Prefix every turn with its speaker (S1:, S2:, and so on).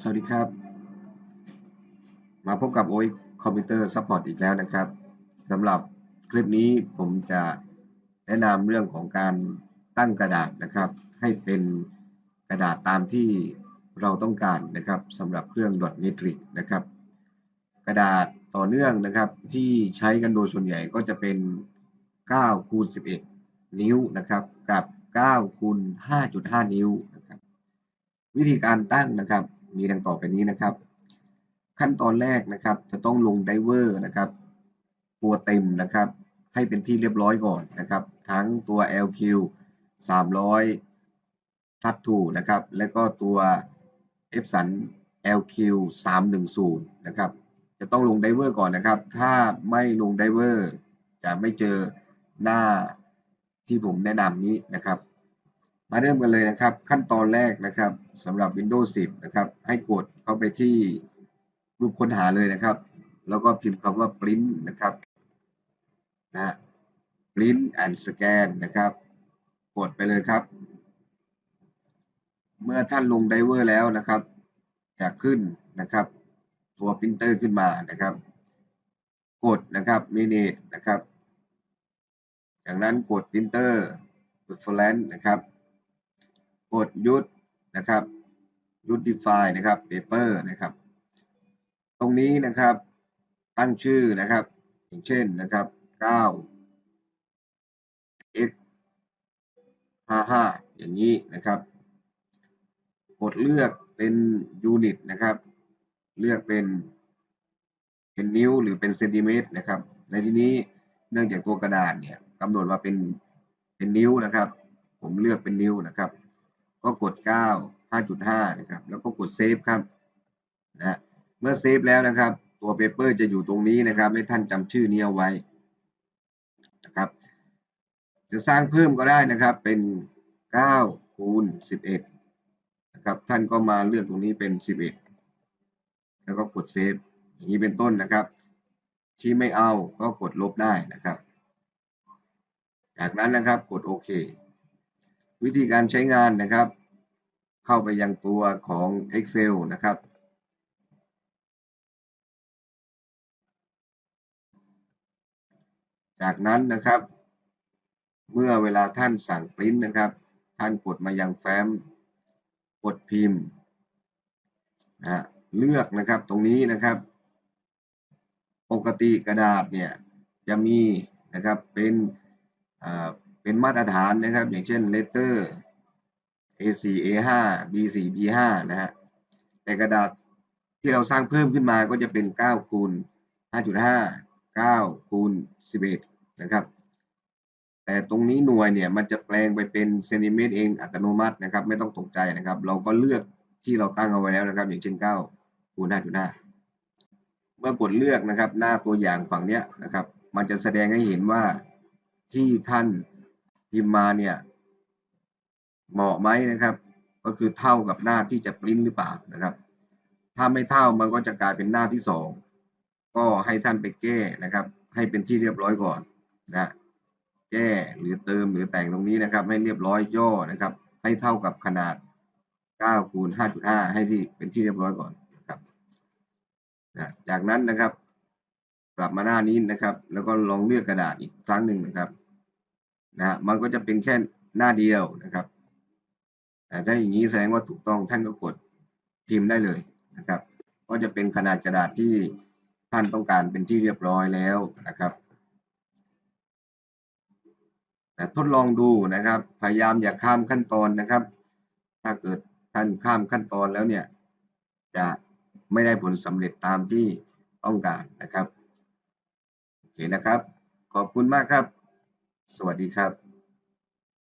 S1: สวัสดีครับ มาพบกับ OX Computer Support อีกแล้วนะครับสำหรับคลิปนี้ผมจะแนะนำเรื่องของการตั้งกระดาษนะครับ ให้เป็นกระดาษตามที่เราต้องการนะครับสำหรับเครื่อง dot metric นะครับ กระดาษต่อเนื่องนะครับที่ใช้กันโดยส่วนใหญ่ก็จะเป็น 9 คูณ 11 นิ้วนะครับกับ 9 คูณ 5.5 นิ้วนะครับวิธีการตั้งนะครับ มีดังต่อไปนี้นะครับ ขั้นตอนแรกนะครับ จะต้องลงไดเวอร์นะครับ ตัวเต็มนะครับ ให้เป็นที่เรียบร้อยก่อนนะครับ ทั้งตัว LQ 300ทัดทูนะครับ และก็ตัว f สัน LQ 310นะครับ จะต้องลงไดเวอร์ก่อนนะครับ ถ้าไม่ลงไดเวอร์จะไม่เจอหน้าที่ผมแนะนำนี้นะครับ มาเริ่มกันเลยนะครับ ขั้นตอนแรกนะครับสำหรับ Windows 10 นะครับ ให้กดเข้าไปที่รูปค้นหาเลยนะครับ แล้วก็พิมพ์คำว่า print นะครับนะ print and scan นะครับ กดไปเลยครับ เมื่อท่านลงไดเวอร์แล้วนะครับ จะขึ้นนะครับ ตัวพิมพ์เตอร์ขึ้นมานะครับ กดนะครับ minute นะครับ จากนั้นกดพิมพ์เตอร์ reference นะครับ กดยุดนะครับยุด define นะครับ paper นะครับ ตรงนี้นะครับตั้งชื่อนะครับ อย่างเช่นนะครับ9 x 55อย่างนี้นะครับ กดเลือกเป็นยูนิตนะครับ เลือกเป็นเป็นนิ้วหรือเป็นเซนติเมตรนะครับ ในที่นี้เนื่องจากตัวกระดาษเนี่ยกำหนดว่าเป็นเป็นนิ้วนะครับ ผมเลือกเป็นนิ้วนะครับ ก็กด 9 5.5 นะครับ แล้วก็กดเซฟครับนะเมื่อเซฟแล้วนะครับ ตัวเปเปอร์จะอยู่ตรงนี้นะครับ ให้ท่านจำชื่อนี้เอาไว้นะครับ จะสร้างเพิ่มก็ได้นะครับ เป็น 9 คูณ 11 นะครับ ท่านก็มาเลือกตรงนี้เป็น 11 แล้วก็กดเซฟ อย่างนี้เป็นต้นนะครับ ที่ไม่เอาก็กดลบได้นะครับ จากนั้นนะครับ กดโอเค วิธีการใช้งานนะครับ เข้าไปยังตัวของ Excel นะครับ จากนั้นนะครับ เมื่อเวลาท่านสั่งปริ้นนะครับ ท่านกดมายังแฟ้ม กดพิมพ์นะเลือกนะครับตรงนี้นะครับ ปกติกระดาษเนี่ยจะมีนะครับเป็น เป็นมาตรฐานนะครับ อย่างเช่น letter A4 A5 B4 B5 นะฮะแต่กระดาษที่เราสร้างเพิ่มขึ้นมาก็จะเป็น9คูณ5.5 9คูณ11นะครับ แต่ตรงนี้หน่วยเนี่ยมันจะแปลงไปเป็นเซนติเมตรเองอัตโนมัตินะครับ ไม่ต้องตกใจนะครับ เราก็เลือกที่เราตั้งเอาไว้แล้วนะครับ อย่างเช่น9คูณ5.5 เมื่อกดเลือกนะครับ หน้าตัวอย่างฝั่งเนี้ยนะครับ มันจะแสดงให้เห็นว่าที่ท่าน พิมพ์มาเนี่ย เหมาะไหมนะครับ ก็คือเท่ากับหน้าที่จะปริ้นหรือเปล่านะครับ ถ้าไม่เท่ามันก็จะกลายเป็นหน้าที่สองก็ให้ท่านไปแก้นะครับ ให้เป็นที่เรียบร้อยก่อนนะแก้หรือเติมหรือแต่งตรงนี้นะครับ ให้เรียบร้อยย่อนะครับ ให้เท่ากับขนาด9คูณ5.5 ให้ที่เป็นที่เรียบร้อยก่อนนะครับนะจากนั้นนะครับ กลับมาหน้านี้นะครับ แล้วก็ลองเลือกกระดาษอีกครั้งหนึ่งนะครับ นะมันก็จะเป็นแค่หน้าเดียวนะครับแต่ถ้าอย่างนี้แสดงว่าถูกต้องท่านก็กดพิมพ์ได้เลยนะครับ ก็จะเป็นขนาดกระดาษที่ท่านต้องการเป็นที่เรียบร้อยแล้วนะครับแต่ทดลองดูนะครับ พยายามอย่าข้ามขั้นตอนนะครับ ถ้าเกิดท่านข้ามขั้นตอนแล้วเนี่ย จะไม่ได้ผลสำเร็จตามที่ต้องการนะครับ โอเคนะครับ ขอบคุณมากครับ สวัสดีครับ